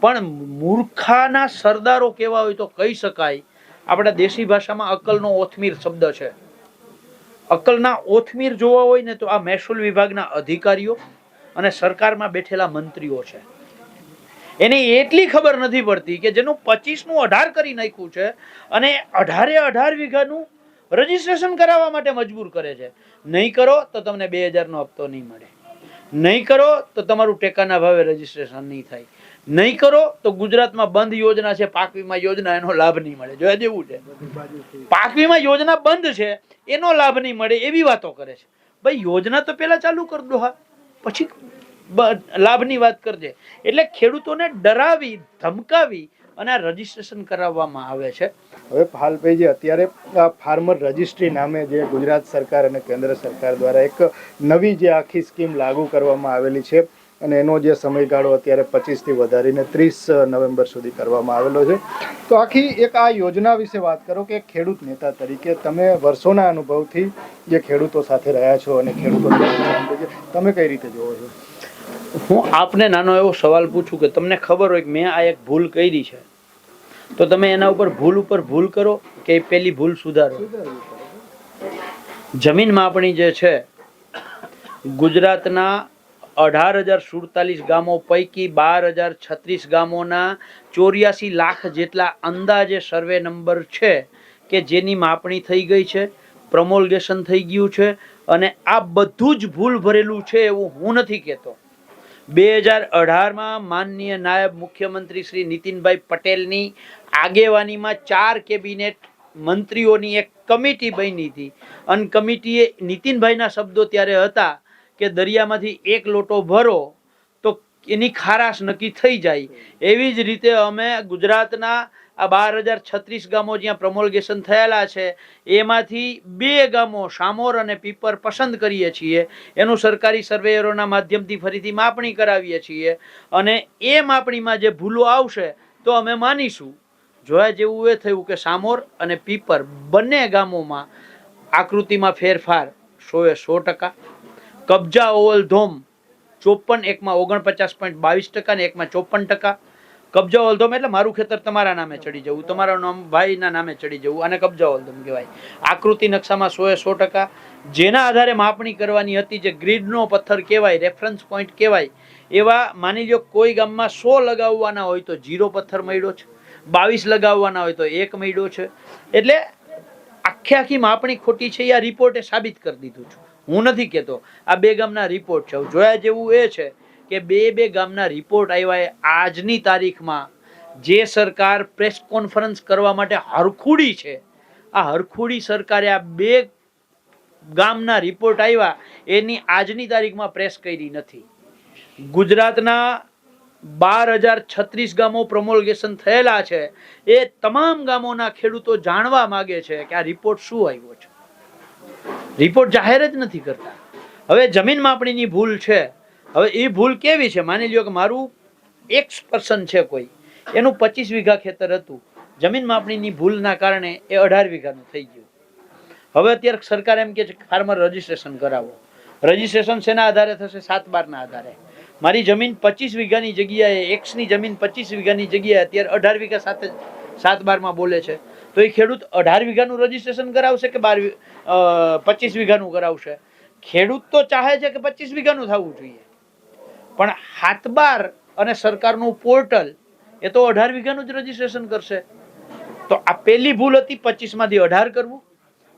પણ મૂર્ખાના સરદારો કેવા હોય તો કહી શકાય. આપણા દેશી ભાષામાં અકલનો ઓથમીર શબ્દ છે. અકલના ઓથમીર જોવા હોય ને તો આ મહેસૂલ વિભાગના અધિકારીઓ અને સરકારમાં બેઠેલા મંત્રીઓ છે. એને એટલી ખબર નથી પડતી કે જેનું પચીસનું અઢાર કરી નાખ્યું છે અને અઢારે અઢાર વીઘાનું રજીસ્ટ્રેશન કરાવવા માટે મજબૂર કરે છે. નહીં કરો તો તમને બે હજારનો હપ્તો નહીં મળે. નહીં કરો તો તમારું ટેકાના ભાવે રજીસ્ટ્રેશન નહીં થાય. નહીં કરો તો ગુજરાતમાં બંધ યોજના છે, પાક વીમા યોજના, એનો લાભ નહીં મળે. જોયા જેવું છે. પાક વીમા યોજના બંધ છે, એનો લાભ નહીં મળે એવી વાતો કરે છે. ભાઈ, યોજના તો પહેલા ચાલુ કર દો હા. પછી લાભની વાત કરજે. એટલે ખેડૂતોને ડરાવી, ધમકાવી અને આ રજીસ્ટ્રેશન કરાવવામાં આવે છે. હવે હાલભાઈ અત્યારે આ ફાર્મર રજિસ્ટ્રી નામે જે ગુજરાત સરકાર અને કેન્દ્ર સરકાર દ્વારા એક નવી જે આખી સ્કીમ લાગુ કરવામાં આવેલી છે અને એનો જે સમયગાળો અત્યારે પચીસથી વધારીને ત્રીસ નવેમ્બર સુધી કરવામાં આવેલો છે. તો આખી એક આ યોજના વિશે વાત કરો કે ખેડૂત નેતા તરીકે તમે વર્ષોના અનુભવથી જે ખેડૂતો સાથે રહ્યા છો અને ખેડૂતો તમે કઈ રીતે જોવો છો? હું આપને નાનો એવો સવાલ પૂછું કે તમને ખબર હોય કે મેં આ એક ભૂલ કરી છે. તો તમે એના ઉપર ભૂલ ઉપર ભૂલ કરો કે એ પેલી ભૂલ સુધારો? જમીન માપણી જે છે ગુજરાતના અઢાર હજાર સુડતાલીસ ગામો પૈકી બાર હજાર છત્રીસ ગામોના ચોર્યાસી લાખ જેટલા અંદાજે સર્વે નંબર છે કે જેની માપણી થઈ ગઈ છે, પ્રમોલગેશન થઈ ગયું છે અને આ બધું જ ભૂલ ભરેલું છે એવું હું નથી કહેતો. બે હજાર અઢારમાં માનનીય નાયબ મુખ્યમંત્રી શ્રી નીતિનભાઈ પટેલની આગેવાનીમાં ચાર કેબિનેટ મંત્રીઓની એક કમિટી બની હતી. અને કમિટીએ નીતિનભાઈના શબ્દો ત્યારે હતા કે દરિયામાંથી એક લોટો ભરો તો એની ખારાશ નક્કી થઈ જાય. એવી જ રીતે અમે ગુજરાતના આ બાર હજાર છત્રીસ ગામો જ્યાં પ્રમોલગેશન થયેલા છે, એમાંથી બે ગામો શામોર અને પીપર પસંદ કરીએ છીએ. એનું સરકારી સર્વેયરોના માધ્યમથી ફરીથી માપણી કરાવીએ છીએ. અને એ માપણીમાં જે ભૂલો આવશે તો અમે માનીશું. જોયા જેવું એ થયું કે સામોર અને પીપર બંને ગામોમાં આકૃતિમાં ફેરફાર સોએ સો ટકા. કબજા ઓવલ ધોમ ચોપન, એકમાં ઓગણપચાસ પોઈન્ટ બાવીસ ટકા ને એકમાં ચોપન ટકા. કબજા ઓલધોમ એટલે મારું ખેતર તમારા નામે ચડી જવું, તમારા નામ, ભાઈના નામે ચડી જવું અને કબજા ઓલધોમ કહેવાય. આકૃતિ નકશામાં સોએ સો ટકા. જેના આધારે માપણી કરવાની હતી જે ગ્રીડનો પથ્થર કહેવાય, રેફરન્સ પોઈન્ટ કહેવાય, એવા માની લો કોઈ ગામમાં સો લગાવવાના હોય તો જીરો પથ્થર મળ્યો છે, બાવીસ લગાવવાના હોય તો એક મળ્યો છે. એટલે આખે આખી માપણી ખોટી છે એ આ રિપોર્ટે સાબિત કરી દીધું છે. હું નથી કહેતો આ બે ગામના રિપોર્ટ છે. જોયા જેવું એ છે કે બે બે ગામના રિપોર્ટ આવ્યા આજની તારીખમાં જે સરકાર પ્રેસ કોન્ફરન્સ કરવા માટે હરખુડી છે. આ હરખુડી સરકારે આ બે ગામના રિપોર્ટ આવ્યા, એની આજની તારીખમાં પ્રેસ કરી નથી. ગુજરાતના બાર હજાર છત્રીસ ગામો પ્રમોલગેશન થયેલા છે. એ તમામ ગામોના ખેડૂતો જાણવા માગે છે કે આ રિપોર્ટ શું આવ્યો છે. રિપોર્ટ જાહેર જ નથી કરતા. હવે જમીન માપણીની ભૂલ છે. હવે એ ભૂલ કેવી છે? માની લ્યો કે મારું એક પર્સન છે કોઈ. એનું પચીસ વીઘા ખેતર હતું. જમીન માપણીની ભૂલના કારણે એ અઢાર વીઘાનું થઈ ગયું. હવે અત્યારે સરકાર એમ કે છે ફાર્મર રજીસ્ટ્રેશન કરાવો. રજીસ્ટ્રેશન શેના આધારે થશે? સાત બારના આધારે. મારી જમીન પચીસ વીઘાની જગ્યાએ એક્સની જમીન પચીસ વીઘાની જગ્યાએ અત્યારે અઢાર વીઘા સાથે સાત બારમાં બોલે છે. તો એ ખેડૂત અઢાર વીઘાનું રજીસ્ટ્રેશન કરાવશે કે બાર પચીસ વીઘાનું કરાવશે? ખેડૂત તો ચાહે છે કે પચીસ વીઘાનું થવું જોઈએ. પણ હાથબાર અને સરકારનું પોર્ટલ એ તો અઢાર વીઘાનું જ રજીસ્ટ્રેશન કરશે. તો આ પહેલી ભૂલ હતી પચીસમાંથી અઢાર કરવું.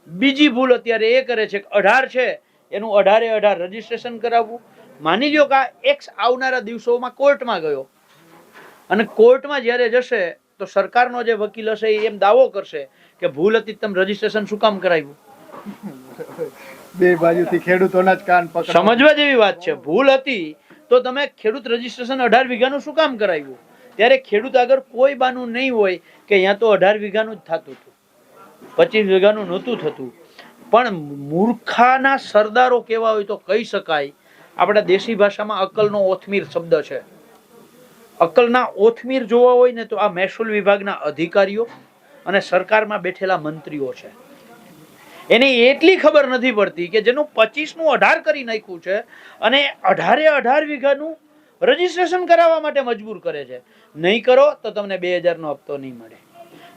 બીજી ભૂલ અત્યારે એ કરે છે કે અઢાર છે, એનું અઢારે અઢાર રજીસ્ટ્રેશન કરાવવું. માની લ્યો કે આ એક્સ આવનારા દિવસોમાં કોર્ટમાં ગયો. અને કોર્ટમાં જ્યારે જશે તો સરકારનો જે વકીલ હશે એ એમ દાવો કરશે કે ભૂલ હતી તમે રજીસ્ટ્રેશન શું કામ કરાવ્યું? બે બાજુથી ખેડૂતોના જ કાન પકડ સમજવા જેવી વાત છે. ભૂલ હતી તો તમે ખેડૂત રજીસ્ટ્રેશન અઢાર વીઘાનું શું કામ કરાવ્યું? ત્યારે ખેડૂત આગળ કોઈ બાનું નહીં હોય કે અહીંયા તો અઢાર વીઘાનું જ થતું હતું. પચીસ વીઘાનું નહોતું થતું. પણ મૂર્ખાના સરદારો કેવા હોય તો કહી શકાય. આપણા દેશી ભાષામાં અકલનો ઓથમીર શબ્દ છે. અકલના ઓથમીર જોવા હોય ને તો આ મહેસૂલ વિભાગના અધિકારીઓ અને સરકારમાં બેઠેલા મંત્રીઓ છે. એને એટલી ખબર નથી પડતી કે જેનું પચીસનું અઢાર કરી નાખ્યું છે અને અઢારે અઢાર વીઘાનું રજીસ્ટ્રેશન કરાવવા માટે મજબૂર કરે છે. નહીં કરો તો તમને બે હજારનો હપ્તો નહીં મળે.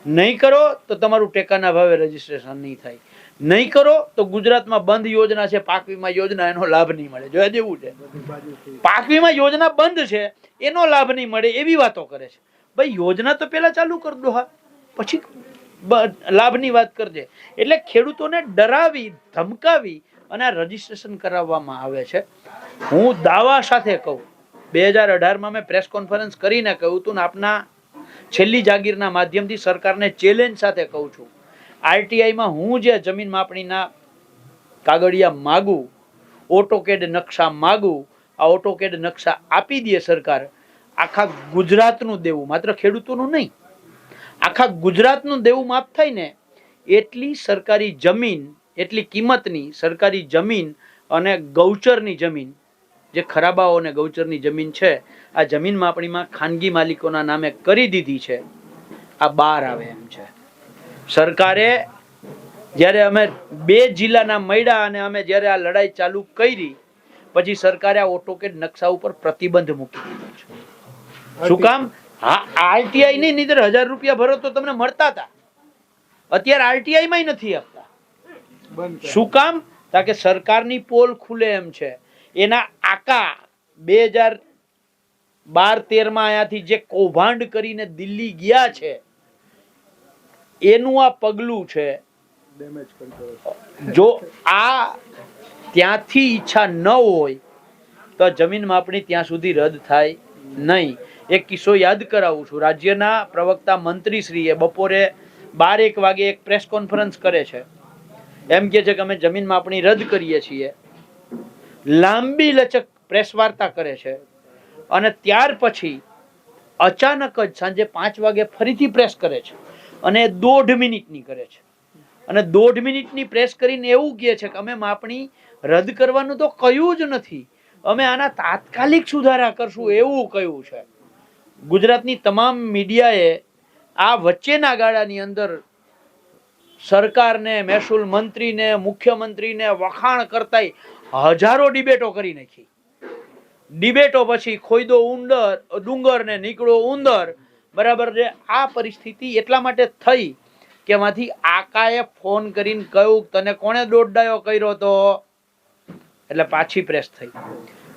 નહીં કરો તો તમારું ટેકાના ભાવે રજીસ્ટ્રેશન નહીં થાય. નહીં કરો તો ગુજરાતમાં બંધ યોજના છે, પાક વીમા યોજના, એનો લાભ નહીં મળે. જોયા જેવું છે. પાક વીમા યોજના બંધ છે, એનો લાભ નહીં મળે એવી વાતો કરે છે. ભાઈ, યોજના તો પહેલા ચાલુ કરી દો હા. પછી લાભની વાત કરજે. એટલે ખેડૂતોને ડરાવી, ધમકાવી અને આ રજીસ્ટ્રેશન કરાવવામાં આવે છે. હું દાવા સાથે કહું. બે હજાર અઢારમાં મેં પ્રેસ કોન્ફરન્સ કરીને કહ્યું હતું ને આપના છેલ્લી જાગીરના માધ્યમથી સરકારને ચેલેન્જ સાથે કહું છું. આરટીઆઈમાં હું જે જમીન માપણીના કાગળિયા માગું, ઓટોકેડ નકશા માગું, આ ઓટોકેડ નકશા આપી દે સરકાર, આખા ગુજરાતનું દેવું માત્ર ખેડૂતોનું નહીં, આખા ગુજરાતનું દેવું માફ થાય ને, એટલી સરકારી જમીન, એટલી કિંમતની સરકારી જમીન અને ગૌચરની જમીન, જે ખરાબાઓ અને ગૌચરની જમીન છે, આ જમીન માપણીમાં ખાનગી માલિકોના નામે કરી દીધી છે, આ બાર આવે એમ છે. સરકારે જ્યારે અમે બે જિલ્લાના મૈડા અને અમે જ્યારે આ લડાઈ ચાલુ કરી પછી સરકારે આ ઓટોકેડ નકશા ઉપર પ્રતિબંધ મૂકી દીધો છે. શું કામ? હા આરટીઆઈ ની નીતર હજાર રૂપિયા ભરો તો તમને મળતા હતા અત્યારે આરટીઆઈ માં નથી આપતા. શું કામ? કારણ કે સરકારની પોલ ખુલે એમ છે. એના આકા બે હજાર બાર તેરમાં અહીંયાથી જે કૌભાંડ કરીને દિલ્હી ગયા છે એનું આ પગલું છે. જો આ ત્યાંથી ઈચ્છા ન હોય તો જમીન માપણી ત્યાં સુધી રદ થાય નહીં. એક કિસ્સો યાદ કરાવું છું. રાજ્યના પ્રવક્તા મંત્રીશ્રીએ બપોરે બાર એક વાગે એક પ્રેસ કોન્ફરન્સ કરે છે. એમ કે છે કે અમે જમીન માપણી રદ કરીએ છીએ. લાંબી લચક પ્રેસ વાર્તા કરે છે. અને ત્યાર પછી અચાનક જ સાંજે પાંચ વાગે ફરીથી પ્રેસ કરે છે. અને દોઢ મિનિટની કરે છે. અને દોઢ મિનિટની પ્રેસ કરીને એવું કહે છે કે અમે માપણી રદ કરવાનું તો કહ્યું જ નથી. અમે આના તાત્કાલિક સુધારા કરશું એવું કહ્યું છે. ગુજરાતની તમામ મીડિયાએ આ વચ્ચેના ગાળાની અંદર સરકારને, મહેસૂલ મંત્રીને, મુખ્યમંત્રીને વખાણ કરતાય હજારો ડિબેટો કરી નાખી. ડિબેટો પછી ખોઈદો ઉંદર ડુંગર ને નીકળો ઉંદર બરાબર છે? આ પરિસ્થિતિ એટલા માટે થઈ કે માંથી આકાએ ફોન કરીને કહ્યું તને કોણે દોડડાયો કર્યો તો? એટલે પાછી પ્રેસ થઈ.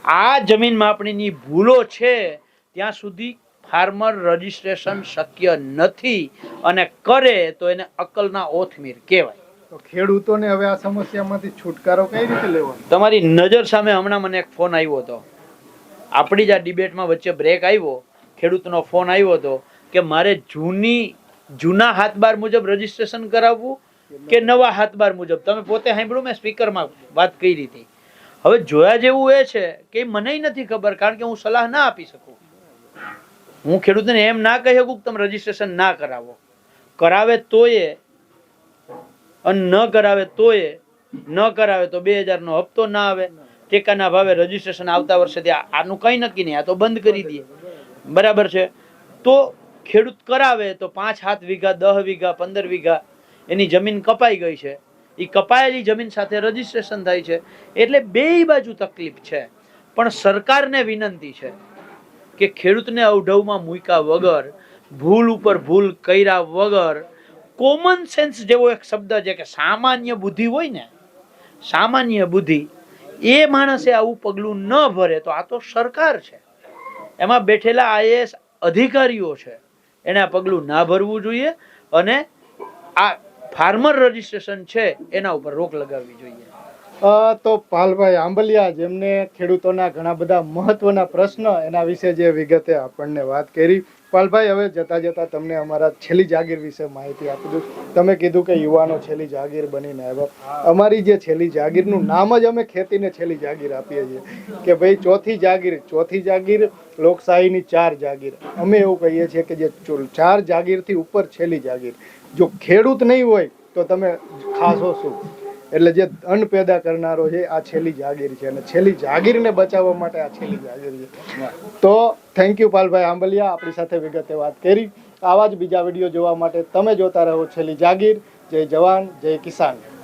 આ જમીન માપણીની ભૂલો છે ત્યાં સુધી ફાર્મર રજીસ્ટ્રેશન શક્ય નથી અને કરે તો એને અકલના ઓથમીર કહેવાય. તો ખેડૂતોને હવે આ સમસ્યામાંથી છુટકારો કઈ રીતે લેવો? તમારી નજર સામે હમણાં મને એક ફોન આવ્યો હતો. આપણી જ આ ડિબેટમાં વચ્ચે બ્રેક આવ્યો. ખેડૂતનો ફોન આવ્યો હતો કે મારે જૂની, જૂના હાથબાર મુજબ રજીસ્ટ્રેશન કરાવવું કે નવા હાથબાર મુજબ? તમે પોતે સાંભળ્યું, મેં સ્પીકરમાં વાત કરી હતી. હવે જોયા જેવું એ છે કે મને નથી ખબર, કારણ કે હું સલાહ ના આપી શકું. હું ખેડૂતને એમ ના કહી શકું કે તમે રજીસ્ટ્રેશન ના કરાવો. કરાવે તોય અને ન કરાવે તોય, ન કરાવે તો બે હજારનો હપ્તો ના આવે. ટેકાના ભાવે રજીસ્ટ્રેશન આવતા વર્ષે આનું કંઈ નક્કી નહીં, આ તો બંધ કરી દઈએ. બરાબર છે? તો ખેડૂત કરાવે તો પાંચ, સાત વીઘા, દહ વીઘા, પંદર વીઘા એની જમીન કપાઈ ગઈ છે. એ કપાયેલી જમીન સાથે રજીસ્ટ્રેશન થાય છે. એટલે બેય બાજુ તકલીફ છે. પણ સરકારને વિનંતી છે કે ખેડૂતને અવઢવમાં મૂક્યા વગર, ભૂલ ઉપર ભૂલ કર્યા વગર કોમન સેન્સ જેવો એક શબ્દ છે કે સામાન્ય બુદ્ધિ હોય ને, સામાન્ય બુદ્ધિ, એ માણસે આવું પગલું ન ભરે તો આ તો સરકાર છે. એમાં બેઠેલા આઈએએસ અધિકારીઓ છે. એને આ પગલું ના ભરવું જોઈએ અને આ ફાર્મર રજિસ્ટ્રેશન છે, એના ઉપર રોક લગાવવી જોઈએ. તો પાલભાઈ આંબલિયા જેમને ખેડૂતોના ઘણા બધા મહત્વના પ્રશ્ન એના વિશે જે વિગતે આપણને વાત કરી. પાલભાઈ, હવે જતા જતા તમને અમારા છેલ્લી જાગીર વિશે માહિતી આપી દઉં. તમે કીધું કે યુવાનો છેલ્લી જાગીર બનીને આવ્યા. અમારી જે છેલ્લી જાગીરનું નામ જ અમે ખેતીને છેલ્લી જાગીર આપીએ છીએ. કે ભાઈ, ચોથી જાગીર ચોથી જાગીર, લોકશાહીની ચાર જાગીર. અમે એવું કહીએ છીએ કે જે ચાર જાગીરથી ઉપર છેલ્લી જાગીર. જો ખેડૂત નહીં હોય, તો તમે ખાસો શું? એટલે જે અન્ન પેદા કરનારો છે, આ છેલ્લી જાગીર છે અને છેલ્લી જાગીરને બચાવવા માટે આ છેલ્લી જાગીર છે. તો થેન્ક યુ પાલભાઈ આંબલિયા, આપણી સાથે વિગતે વાત કરી. આવા જ બીજા વીડિયો જોવા માટે તમે જોતા રહો છેલ્લી જાગીર. જય જવાન, જય કિસાન.